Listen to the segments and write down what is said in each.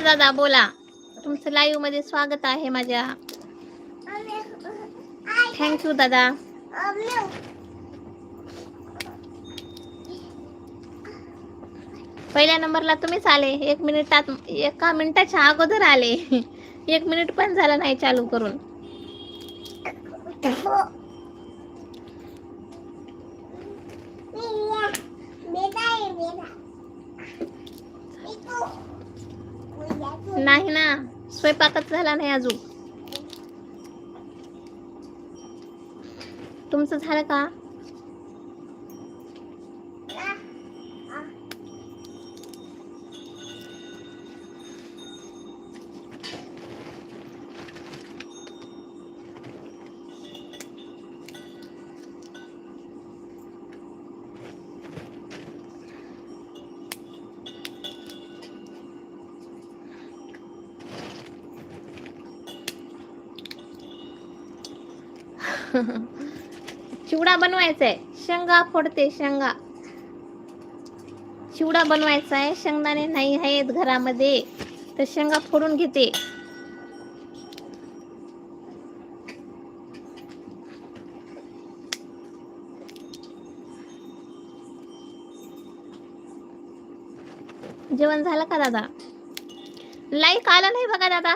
नमस्कार दादा बोला. तुमचं लाईव्हमध्ये स्वागत आहे माझ्या. थँक्यू दादा. पहिल्या नंबरला तुम्हीच आले. एक मिनिटात एका मिनिटाच्या अगोदर आले. एक मिनिट पण झालं नाही चालू करून नाही ना स्वयंपाकच झाला नाही अजून. तुमचं झालं का? चिवडा बनवायचा आहे शेंगा फोडते शेंगा. चिवडा बनवायचा आहे शेंगदाणे नाही आहेत घरामध्ये तर शेंगा फोडून घेते. जेवण झालं का दादा? लाईक आलं नाही बघा दादा.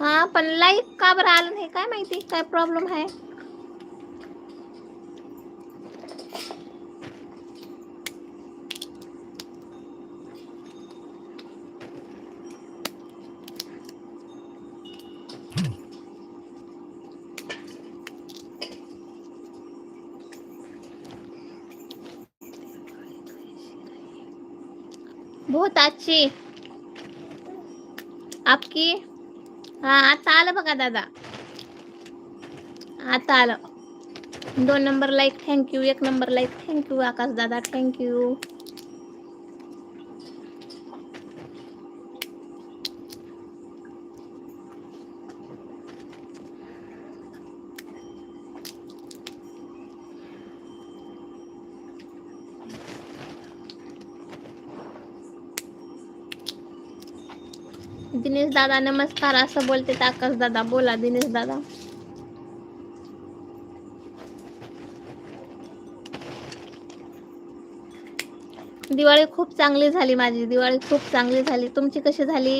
हा, पण लाईक का बरं आलं नाही, काय माहिती, काय प्रॉब्लेम आहे? बहुत अच्छी। आपकी? हा आता आलं बघा दादा. आता आलं. दोन नंबर लाईक थँक्यू एक number like thank you Akash दादा थँक्यू दिनेश दादा नमस्कार असं बोलते आकाश दादा. बोला दिनेश दादा. दिवाळी खूप चांगली झाली माझी दिवाळी खूप चांगली झाली. तुमची कशी झाली?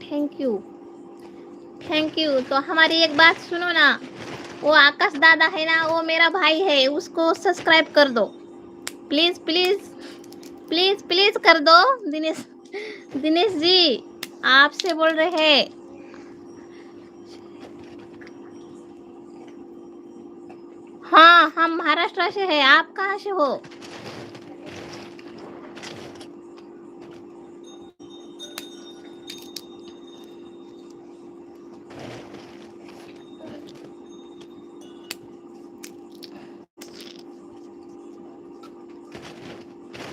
थैंक यू थैंक यू तो हमारी एक बात सुनो ना. वो आकाश दादा है ना, वो मेरा भाई है, उसको सब्सक्राइब कर दो। प्लीज़ प्लीज़ प्लीज़ प्लीज़ कर दो, दिनेश दिनेश जी, आपसे बोल रहे हैं। हाँ हम महाराष्ट्र से है, आप कहाँ से हो?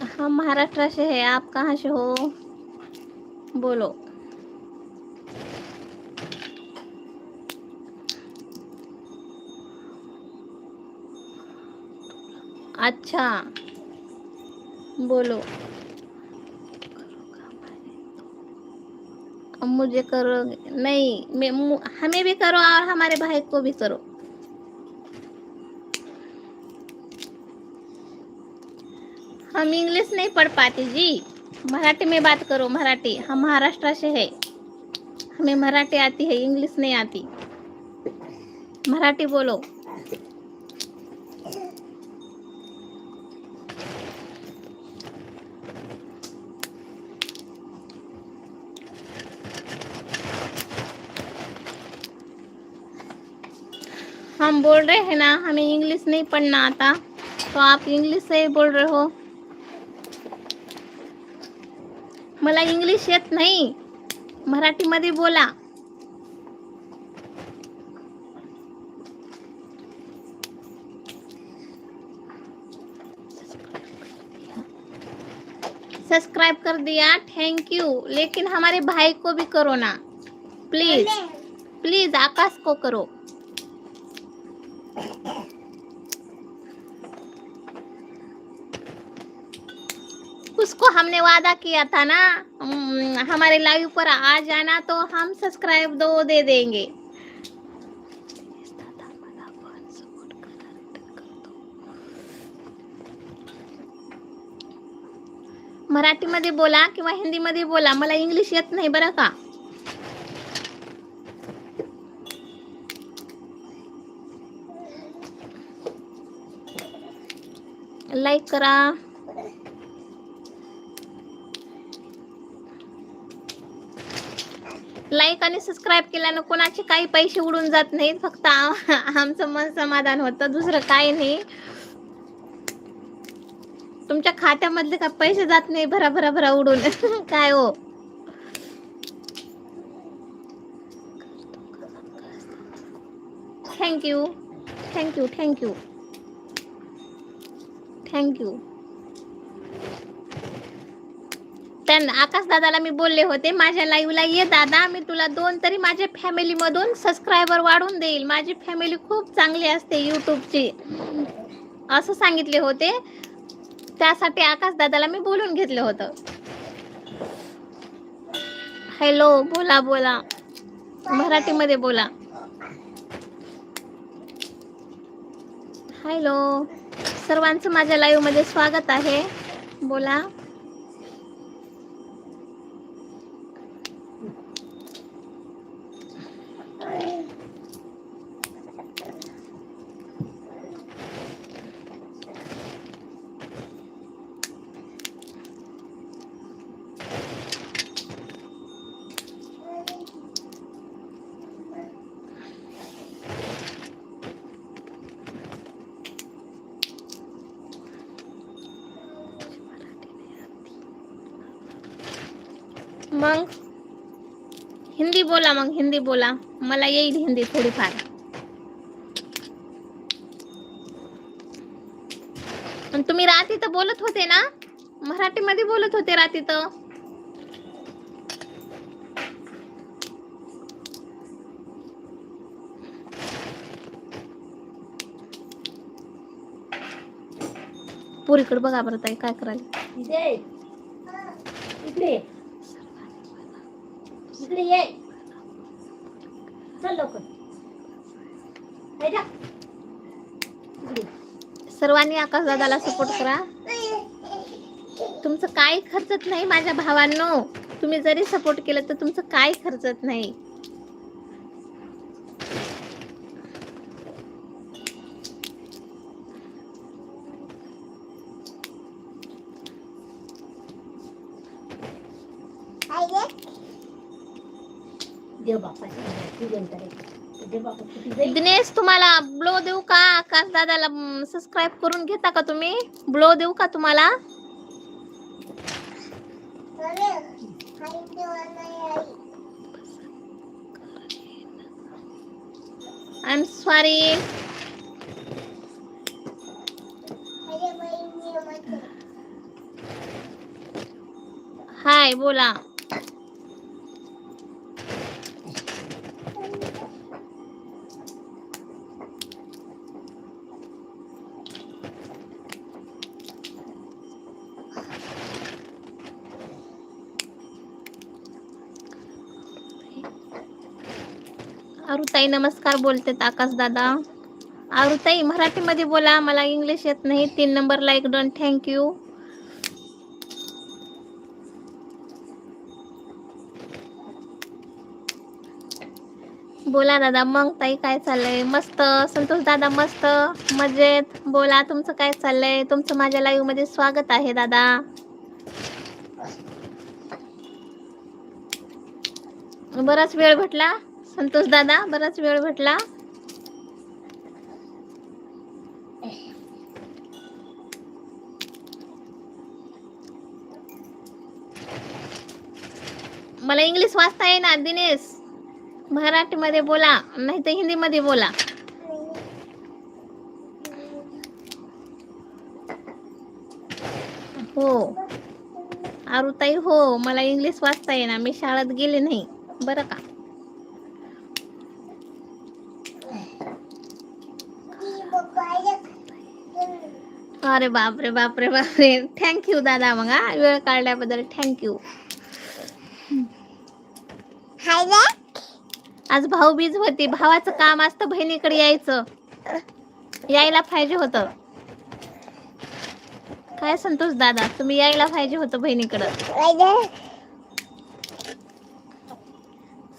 हम महाराष्ट्र से है, आप कहाँ से हो? बोलो। अच्छा बोलो। मुझे करो, नहीं, मैं, हमें भी करो और हमारे भाई को भी करो। हम इंग्लिश नहीं पढ़ पाते जी। मराठी में बात करो, मराठी। हम महाराष्ट्र से है। हमें मराठी आती है इंग्लिश नहीं आती। मराठी बोलो। हम बोल रहे हैं ना, हमें इंग्लिश नहीं पढ़ना आता। तो आप इंग्लिश से ही बोल रहे हो। मला इंग्लिश येत नाही. मराठीमध्ये बोला. सब्सक्राइब कर दिया. थैंक यू लेकिन हमारे भाई को भी करो ना. प्लीज़ प्लीज़ आकाश को करो. उसको हमने वादा किया था ना हमारे लाइव पर आ जाना तो हम सब्सक्राइब दो, दे देंगे। मराठी मराठीमध्ये बोला किंवा हिंदीमध्ये बोला, मला इंग्लिश येत नाही बरं का? लाईक करा. लाईक आणि सबस्क्राईब केल्यानं कोणाचे काही पैसे उडून जात नाहीत. फक्त आमचं मन समाधान होतं. दुसरं काही नाही. तुमच्या खात्यामधले का पैसे जात नाही? भरा भरा भरा उडून. काय हो? थँक्यू थँक्यू थँक्यू थँक्यू त्यांना आकाश दादाला मी बोलले होते माझ्या लाईव्हला ये दादा मी तुला दोन तरी माझ्या फॅमिलीमधून सबस्क्रायबर वाढून देईल. माझी फॅमिली खूप चांगली असते यूट्यूबची असं सांगितले होते. त्यासाठी आकाश दादाला मी बोलून घेतलं होतं. हॅलो बोला बोला. मराठीमध्ये बोला. हॅलो सर्वांचं माझ्या लाईव्हमध्ये स्वागत आहे. बोला. मग? हिंदी बोला मग हिंदी बोला. मला येईल हिंदी थोडीफार. पण तुम्ही रात्री तर बोलत होते ना? मराठीमध्ये बोलत होते रात्री तर पुरीकडे बघा बरं ताई काय करायला इकडे ये. चल लवकर. सर्वांनी आकाश दादाला सपोर्ट करा. तुमचं काय खर्चत नाही माझ्या भावांनो. तुम्ही जरी सपोर्ट केलं तर तुमचं काय खर्चत नाही. दिनेश तुम्हाला ब्लो देऊ का? आकाश दादाला सबस्क्राईब करून घेता का तुम्ही? ब्लो देऊ का तुम्हाला? आय एम सॉरी हाय बोला. आरुताई नमस्कार बोलतेत आकाश दादा. आरुताई मराठीमध्ये बोला मला इंग्लिश येत नाही. तीन नंबर लाईक डन थँक्यू बोला दादा मग ताई काय चाललंय? मस्त? संतोष दादा मस्त? मजेत? बोला तुमचं काय चाललंय? तुमचं माझ्या लाईव्हमध्ये स्वागत आहे दादा. बराच वेळ भेटला? संतोष दादा बराच वेळ भेटला. मला इंग्लिश वाचता येणार दिनेश. मराठीमध्ये बोला नाही तर हिंदीमध्ये बोला. हो. आरुताई हो मला इंग्लिश वाचता येणार मी शाळेत गेले नाही. बरं का? अरे बापरे बापरे बापरे. थँक्यू दादा मग वेळ काढल्याबद्दल थँक्यू आज भाऊबीज होती. भावाचं काम असतं बहिणीकडे यायचं. यायला पाहिजे होतं. काय संतोष दादा तुम्ही यायला पाहिजे होतं बहिणीकडं.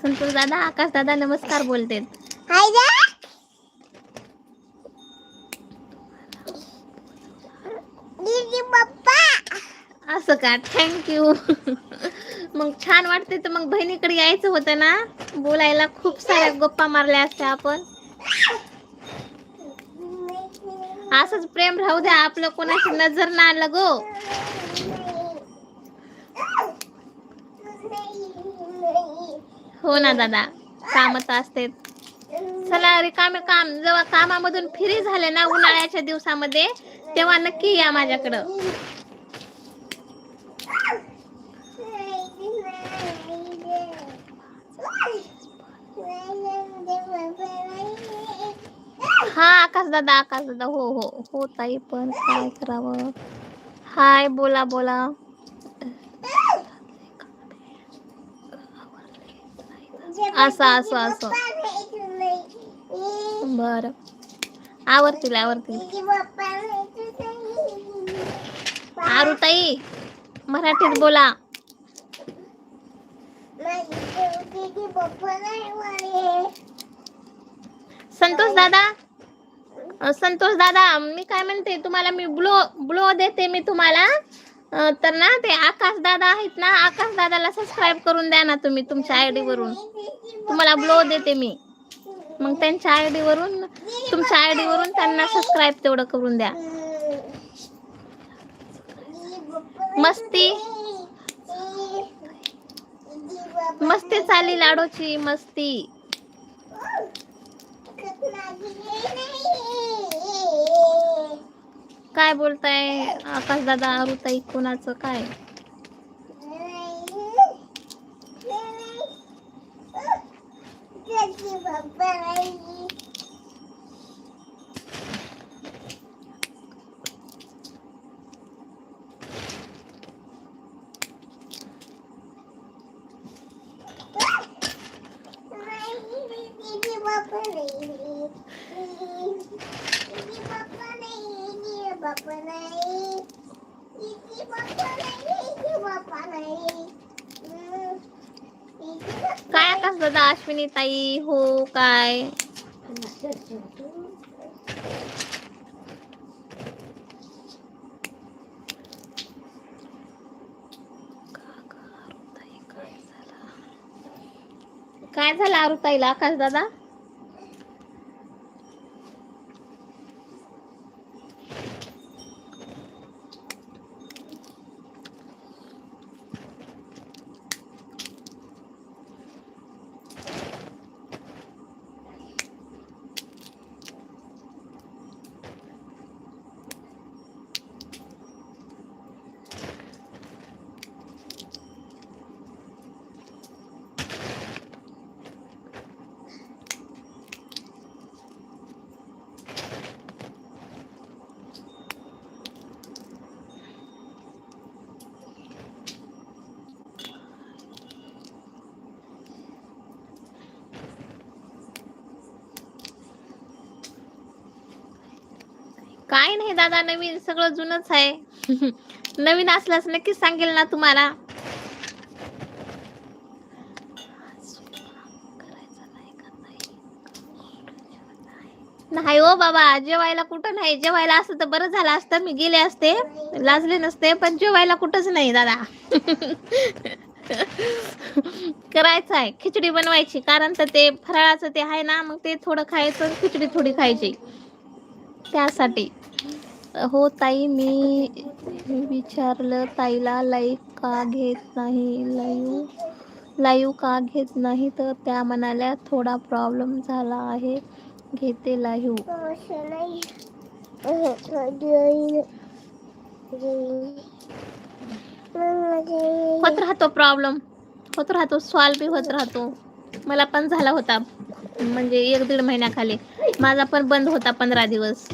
संतोष दादा आकाश दादा नमस्कार बोलते असं का? थँक्यू मग छान वाटते तर मग बहिणीकडे यायचं होतं ना? बोलायला खूप साऱ्या गप्पा मारल्या असत्या आपण. असंच प्रेम राहू द्या आपलं कोणाची नजर ना लगो. हो ना दादा कामच असते. चला रिकामे काम जेव्हा कामामधून फ्री झाले ना उन्हाळ्याच्या दिवसामध्ये तेव्हा नक्की या माझ्याकडं. हा आकाश दादा आकाश दादा हो हो हो ताई पण काय करावं? हाय बोला बोला. असं असं असं. बर. आवडतील आवडतील आरुताई मराठीत बोला. संतोष दादा? संतोष दादा मी काय म्हणते तुम्हाला मी ब्लो ब्लो देते मी तुम्हाला. तर ना ते आकाश दादा आहेत ना आकाश दादाला सबस्क्राईब करून द्या ना तुम्ही तुमच्या आयडी वरून. तुम्हाला ब्लो देते मी. मग त्यांच्या आयडी वरून तुमच्या आय डी वरून त्यांना सबस्क्राईब तेवढं करून द्या. मस्ती. झाली लाडूची मस्ती. काय बोलताय? आकाश दादा अरुताई कोणाचं काय? काय आकाश दादा अश्विनी ताई? हो काय? काय झालं अरुताईला आकाश दादा काय नाही दादा. नवीन सगळं जुनच आहे. नवीन असल्यास नक्कीच सांगेल ना तुम्हाला. नाही हो बाबा जेवायला कुठं नाही. जेवायला असतं तर बरं झालं असतं. मी गेले असते. लाजले नसते पण जेवायला कुठंच नाही दादा. करायचं आहे. खिचडी बनवायची. कारण तर ते फराळाचं ते आहे ना मग ते थोडं खायचं खिचडी थोडी खायची. त्यासाठी. हो ताई मी विचारलं ताईला लाईव्ह का घेत नाही? लाईव्ह लाईव्ह का घेत नाही? तर त्या म्हणाल्या थोडा प्रॉब्लेम झाला आहे घेते लाईव्ह होत राहतो प्रॉब्लेम. होत राहतो सॉल्व बी होत राहतो. मला पण झाला होता म्हणजे एक दीड महिन्याखाली. माझा पण बंद होता पंधरा दिवस.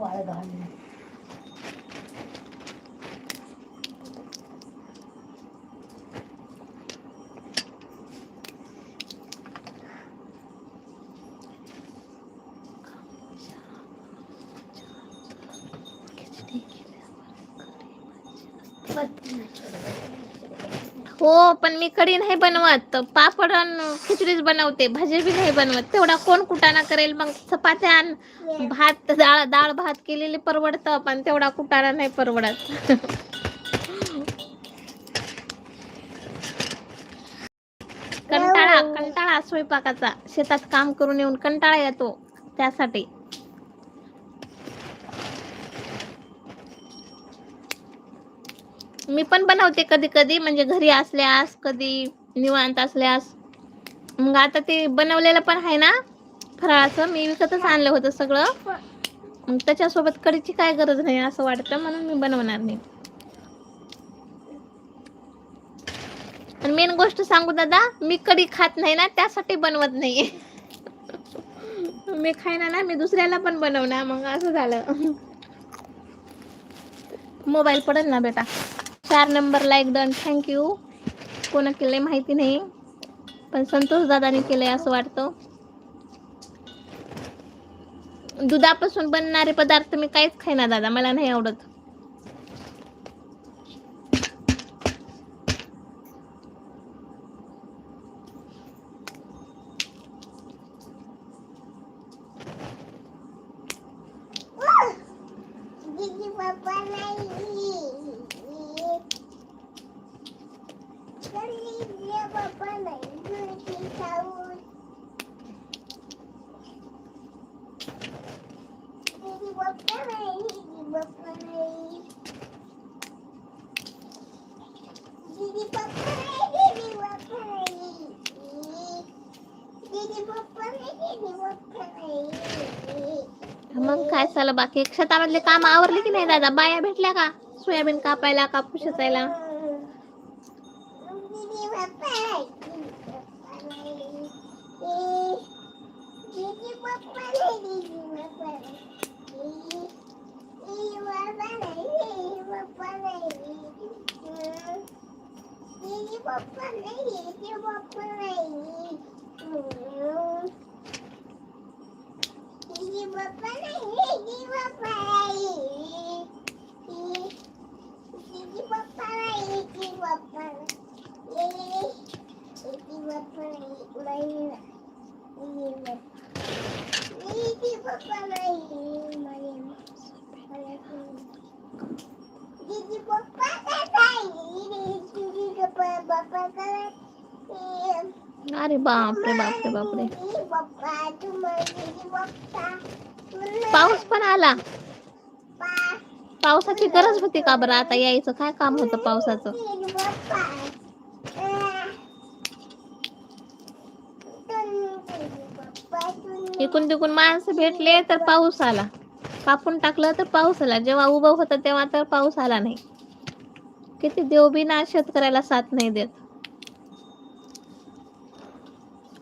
我来导航。पण मी कढी नाही बनवत. पापड आणि खिचडीच बनवते. भाजी बी नाही बनवत. तेवढा कोण कुटाणा करेल? मग चपात्या आणि. भात डाळ डाळ भात केलेली परवडतं पण तेवढा कुटाणा नाही परवडत. कंटाळा कंटाळा स्वयंपाकाचा. शेतात काम करून येऊन कंटाळा येतो त्यासाठी. मी पण बनवते कधी कधी म्हणजे घरी असल्यास कधी निवांत असल्यास. मग आता ते बनवलेलं पण आहे ना फराळाचं मी विकतच आणलं होतं सगळं. मग त्याच्यासोबत कढीची काय गरज नाही असं वाटतं म्हणून मी बनवणार नाही. आणि मेन गोष्ट सांगू दादा मी कढी खात नाही ना त्यासाठी बनवत नाही मी खायना ना मी दुसऱ्याला पण बनवणार मग असं झालं. मोबाईल पडेल ना बेटा. चार नंबरला एक डन थँक्यू केलं आहे माहिती नाही पण संतोष दादाने आहे असं वाटतं. दुधापासून बनणारे पदार्थ मी काहीच खाईना दादा मला नाही आवडत दीदी पप्पा नाही दीदी पप्पा नाही तुझी खाऊन दीदी पप्पा नाही दीदी पप्पा नाही दीदी पप्पा नाही दीदी पप्पा नाही दीदी पप्पा नाही दीदी पप्पा नाही मग काय चाललं बाकी? शेतामधले काम आवरले की नाही दादा? बाया भेटल्या का? सोयाबीन कापायला कापूस शेचायला Did you put that अरे बापरे बापरे बापरे. पाऊस पण आला. पावसाची गरज होती का बरं? आता यायचं. काय काम होतं पावसाचं? इकून तिकून माणसं भेटले तर पाऊस आला. कापून टाकलं तर पाऊस आला. जेव्हा उभं होतं तेव्हा तर पाऊस आला नाही. किती देव बी ना शेतकऱ्याला साथ नाही देत.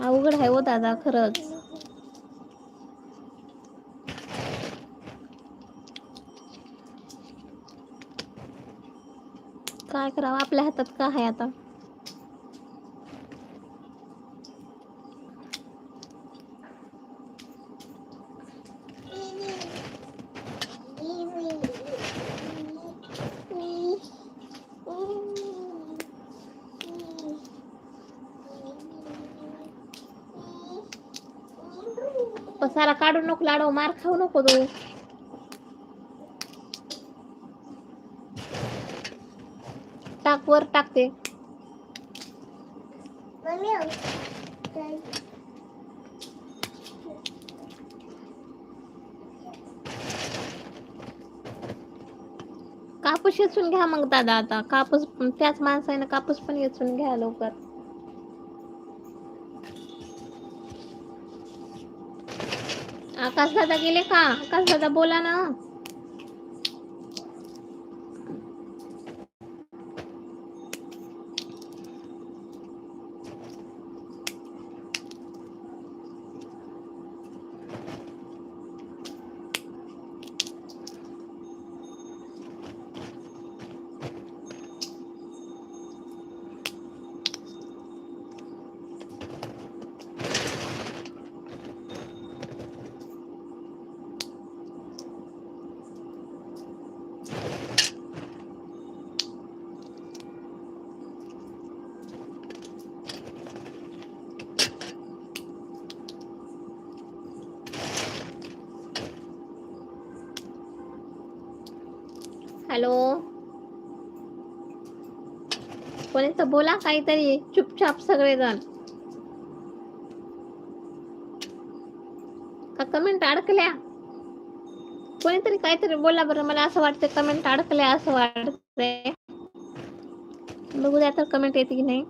अवघड आहे हो दादा खरंच. काय करावं आपल्या हातात काय आहे आता? पसारा काढू नको लाडो मार खाऊ नको तू. टाक वर टाकते कापूस येचून घ्या मग दादा आता. कापूस त्याच माणसाने कापूस पण येचून घ्या लवकर. आकाश दादा गेले का? आकाश दादा बोला ना. हॅलो? कोणी तर बोला काहीतरी चुपचाप सगळेजण. का कमेंट अडकल्या? कोणीतरी काहीतरी बोला बरं मला असं वाटतं कमेंट अडकल्या असं वाटतंय. बघू द्या तर कमेंट येते की नाही.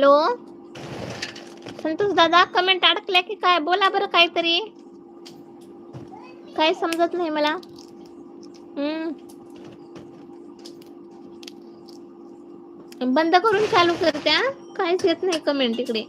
हॅलो? संतोष दादा कमेंट अडकल्या की काय? बोला बरं काहीतरी. काय समजत नाही मला. बंद करून चालू करत्या काहीच येत नाही कमेंट इकडे.